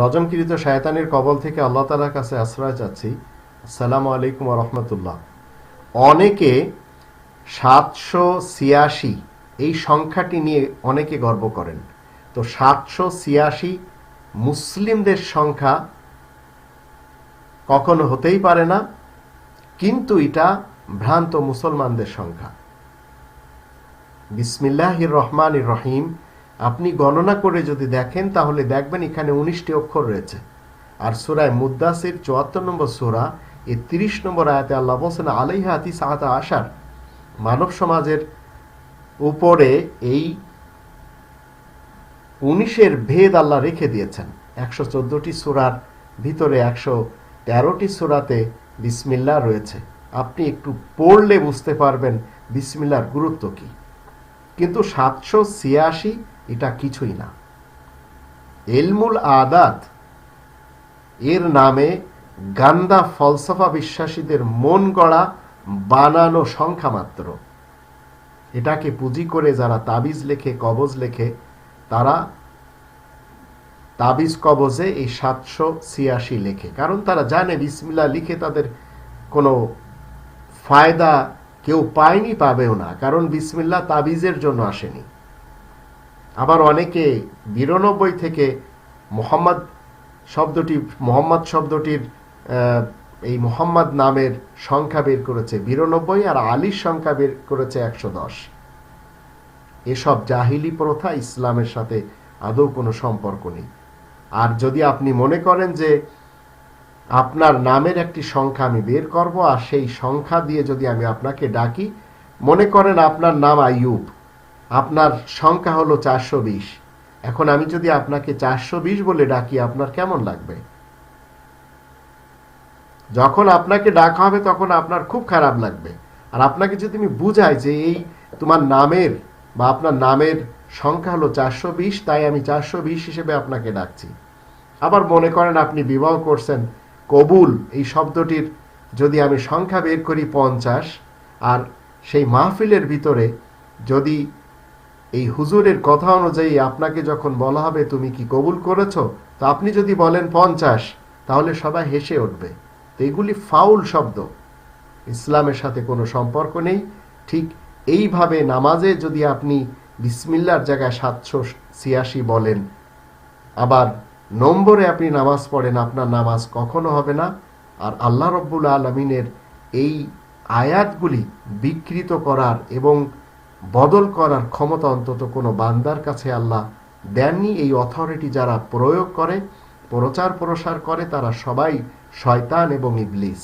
রজমকৃত শায়তানের কবল থেকে আল্লাহ তালার কাছে আশ্রয় চাচ্ছি। আসসালামু আলাইকুম রহমতুল্লাহ। অনেকে সাতশো ছিয়াশি, এই সংখ্যাটি নিয়ে অনেকে গর্ব করেন। তো সাতশো ছিয়াশি মুসলিমদের সংখ্যা কখনো হতেই পারে না, কিন্তু এটা ভ্রান্ত মুসলমানদের সংখ্যা। বিসমিল্লাহির রহমান রহিম। আপনি গণনা করে যদি দেখেন, তাহলে দেখবেন এখানে উনিশটি অক্ষর রয়েছে। আর সুরায় মুদাসির চুয়াত্তর নম্বর সুরা, এই তিরিশ নম্বর আয়াতে আল্লাহ বলছেন, আলাইহা আতি সাহাতা আসার মানব সমাজের উপরে এই উনিশের ভেদ আল্লাহ রেখে দিয়েছেন। একশো চোদ্দটি সুরার ভিতরে একশো তেরোটি সুরাতে বিসমিল্লা রয়েছে। আপনি একটু পড়লে বুঝতে পারবেন বিসমিল্লার গুরুত্ব কি। কিন্তু সাতশো ছিয়াশি এটা কিছুই না। এলমুল আদাত, এর নামে গান্দা ফলসফা বিশ্বাসীদের মন গড়া বানানো সংখ্যা মাত্র। এটাকে পুঁজি করে যারা তাবিজ লেখে, কবজ লেখে, তারা তাবিজ কবজে এই সাতশো ছিয়াশি লেখে। কারণ তারা জানে বিসমিল্লা লিখে তাদের কোনো ফায়দা কেউ পায়নি, পাবেও না। কারণ বিসমিল্লা তাবিজের জন্য আসেনি। আবার অনেকে বিরানব্বই থেকে মোহাম্মদ শব্দটি, মোহাম্মদ শব্দটির এই মোহাম্মদ নামের সংখ্যা বের করেছে। বিরানব্বই আর আলীর সংখ্যা বের করেছে একশো দশ। এসব জাহিলি প্রথা ইসলামের সাথে আদৌ কোনো সম্পর্ক নেই। আর যদি আপনি মনে করেন যে আপনার নামের একটি সংখ্যা আমি বের করব, আর সেই সংখ্যা দিয়ে যদি আমি আপনাকে ডাকি, মনে করেন আপনার নাম আইয়ুব। আপনার সংখ্যা হলো চারশো বিশ। এখন আমি যদি আপনাকে চারশো বিশ বলে ডাকি, আপনার কেমন লাগবে? যখন আপনাকে ডাকা হবে, তখন আপনার খুব খারাপ লাগবে। আর আপনাকে যদি আমি বুঝাই যে এই তোমার নামের বা আপনার নামের সংখ্যা হলো চারশো বিশ, তাই আমি চারশো বিশ হিসেবে আপনাকে ডাকছি। আবার মনে করেন আপনি বিবাহ করছেন, কবুল, এই শব্দটির যদি আমি সংখ্যা বের করি পঞ্চাশ, আর সেই মাহফিলের ভিতরে যদি এই হুজুরের কথা অনুযায়ী আপনাকে যখন বলা হবে, তুমি কি কবুল করেছ? তো আপনি যদি বলেন পঞ্চাশ, তাহলে সবাই হেসে উঠবে। তো এগুলি ফাউল শব্দ। ইসলামের সাথে কোনো সম্পর্ক নেই। ঠিক এইভাবে নামাজে যদি আপনি বিসমিল্লার জায়গায় সাতশো ছিয়াশি বলেন, আবার নম্বরে আপনি নামাজ পড়েন, আপনার নামাজ কখনো হবে না। আর আল্লাহ রব্বুল আলমিনের এই আয়াতগুলি বিকৃত করার এবং বদল করার ক্ষমতা অন্তত কোনো বান্দার কাছে আল্লাহ দেননি। এই অথরিটি যারা প্রয়োগ করে প্রচার প্রসার করে, তারা সবাই শয়তান এবং ইবলিস।